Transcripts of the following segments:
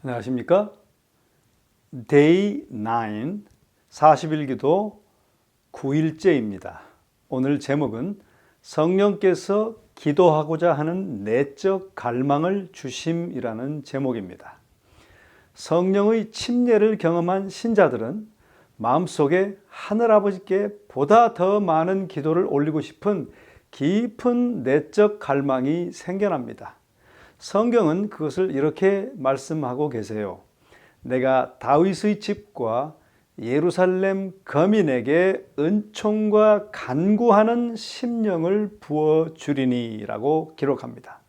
안녕하십니까? Day 9 40일기도 9일째입니다. 오늘 제목은 성령께서 기도하고자 하는 내적 갈망을 주심이라는 제목입니다. 성령의 침례를 경험한 신자들은 마음속에 하늘아버지께 보다 더 많은 기도를 올리고 싶은 깊은 내적 갈망이 생겨납니다. 성경은 그것을 이렇게 말씀하고 계세요. 내가 다윗의 집과 예루살렘 거민에게 은총과 간구하는 심령을 부어 주리니라고 기록합니다.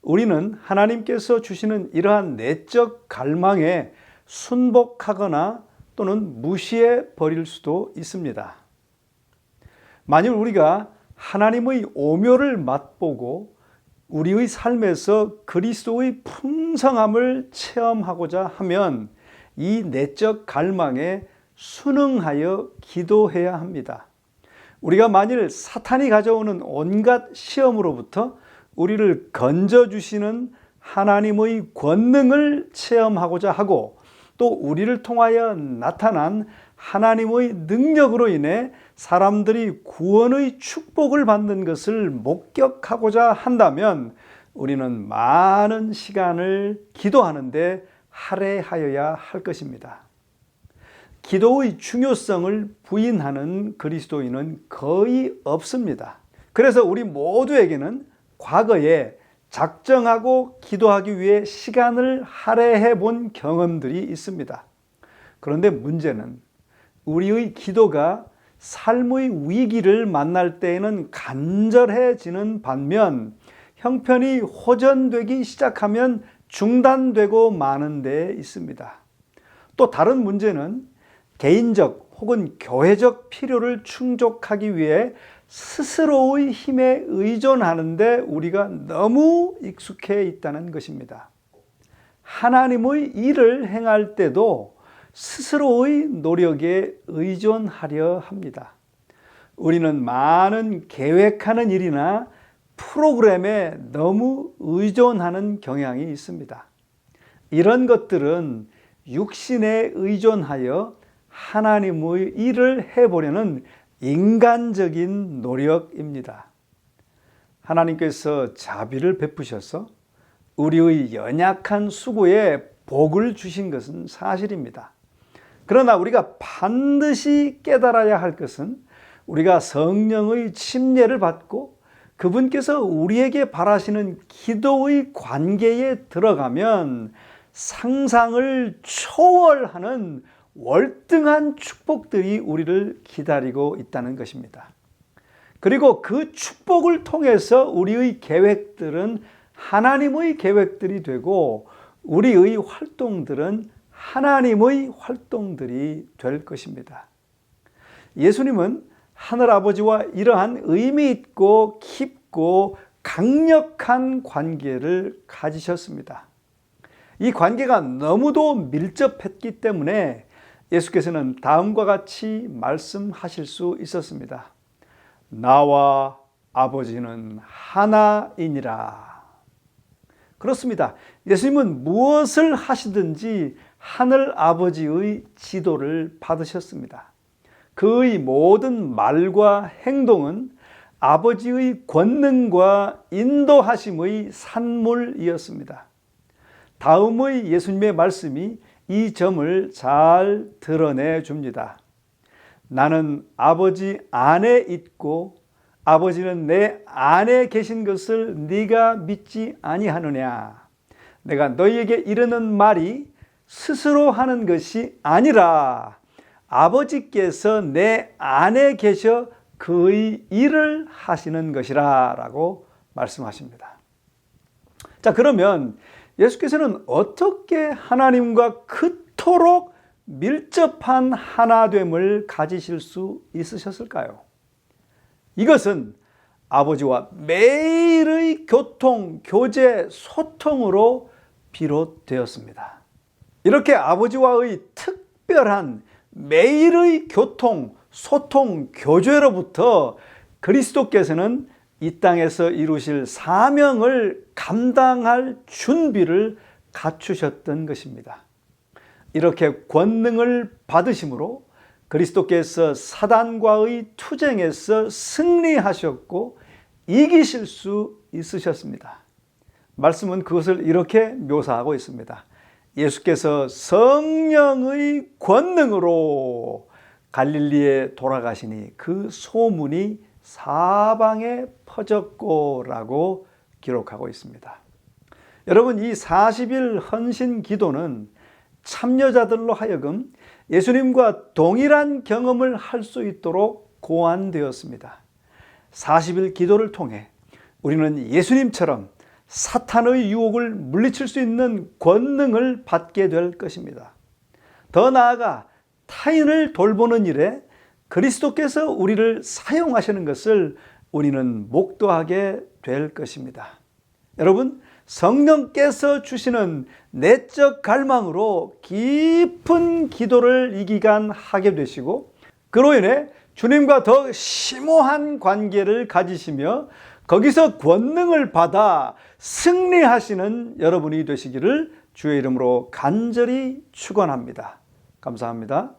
우리는 하나님께서 주시는 이러한 내적 갈망에 순복하거나 또는 무시해 버릴 수도 있습니다. 만일 우리가 하나님의 오묘를 맛보고 우리의 삶에서 그리스도의 풍성함을 체험하고자 하면 이 내적 갈망에 순응하여 기도해야 합니다. 우리가 만일 사탄이 가져오는 온갖 시험으로부터 우리를 건져주시는 하나님의 권능을 체험하고자 하고 또 우리를 통하여 나타난 하나님의 능력으로 인해 사람들이 구원의 축복을 받는 것을 목격하고자 한다면 우리는 많은 시간을 기도하는데 할애하여야 할 것입니다. 기도의 중요성을 부인하는 그리스도인은 거의 없습니다. 그래서 우리 모두에게는 과거에 작정하고 기도하기 위해 시간을 할애해 본 경험들이 있습니다. 그런데 문제는 우리의 기도가 삶의 위기를 만날 때에는 간절해지는 반면 형편이 호전되기 시작하면 중단되고 마는 데 있습니다. 또 다른 문제는 개인적 혹은 교회적 필요를 충족하기 위해 스스로의 힘에 의존하는데 우리가 너무 익숙해 있다는 것입니다. 하나님의 일을 행할 때도 스스로의 노력에 의존하려 합니다. 우리는 많은 계획하는 일이나 프로그램에 너무 의존하는 경향이 있습니다. 이런 것들은 육신에 의존하여 하나님의 일을 해보려는 인간적인 노력입니다. 하나님께서 자비를 베푸셔서 우리의 연약한 수고에 복을 주신 것은 사실입니다. 그러나 우리가 반드시 깨달아야 할 것은 우리가 성령의 침례를 받고 그분께서 우리에게 바라시는 기도의 관계에 들어가면 상상을 초월하는 월등한 축복들이 우리를 기다리고 있다는 것입니다. 그리고 그 축복을 통해서 우리의 계획들은 하나님의 계획들이 되고 우리의 활동들은 하나님의 활동들이 될 것입니다. 예수님은 하늘아버지와 이러한 의미 있고 깊고 강력한 관계를 가지셨습니다. 이 관계가 너무도 밀접했기 때문에 예수께서는 다음과 같이 말씀하실 수 있었습니다. 나와 아버지는 하나이니라. 그렇습니다. 예수님은 무엇을 하시든지 하늘 아버지의 지도를 받으셨습니다. 그의 모든 말과 행동은 아버지의 권능과 인도하심의 산물이었습니다. 다음의 예수님의 말씀이 이 점을 잘 드러내 줍니다. 나는 아버지 안에 있고 아버지는 내 안에 계신 것을 네가 믿지 아니하느냐. 내가 너희에게 이르는 말이 스스로 하는 것이 아니라 아버지께서 내 안에 계셔 그의 일을 하시는 것이라 라고 말씀하십니다. 자, 그러면 예수께서는 어떻게 하나님과 그토록 밀접한 하나됨을 가지실 수 있으셨을까요? 이것은 아버지와 매일의 교통, 교제, 소통으로 비롯되었습니다. 이렇게 아버지와의 특별한 매일의 교통, 소통, 교제로부터 그리스도께서는 이 땅에서 이루실 사명을 감당할 준비를 갖추셨던 것입니다. 이렇게 권능을 받으심으로 그리스도께서 사단과의 투쟁에서 승리하셨고 이기실 수 있으셨습니다. 말씀은 그것을 이렇게 묘사하고 있습니다. 예수께서 성령의 권능으로 갈릴리에 돌아가시니 그 소문이 사방에 퍼졌고라고 기록하고 있습니다. 여러분 이 40일 헌신 기도는 참여자들로 하여금 예수님과 동일한 경험을 할 수 있도록 고안되었습니다. 40일 기도를 통해 우리는 예수님처럼 사탄의 유혹을 물리칠 수 있는 권능을 받게 될 것입니다. 더 나아가 타인을 돌보는 일에 그리스도께서 우리를 사용하시는 것을 우리는 목도하게 될 것입니다. 여러분, 성령께서 주시는 내적 갈망으로 깊은 기도를 이 기간 하게 되시고 그로 인해 주님과 더 심오한 관계를 가지시며 거기서 권능을 받아 승리하시는 여러분이 되시기를 주의 이름으로 간절히 축원합니다. 감사합니다.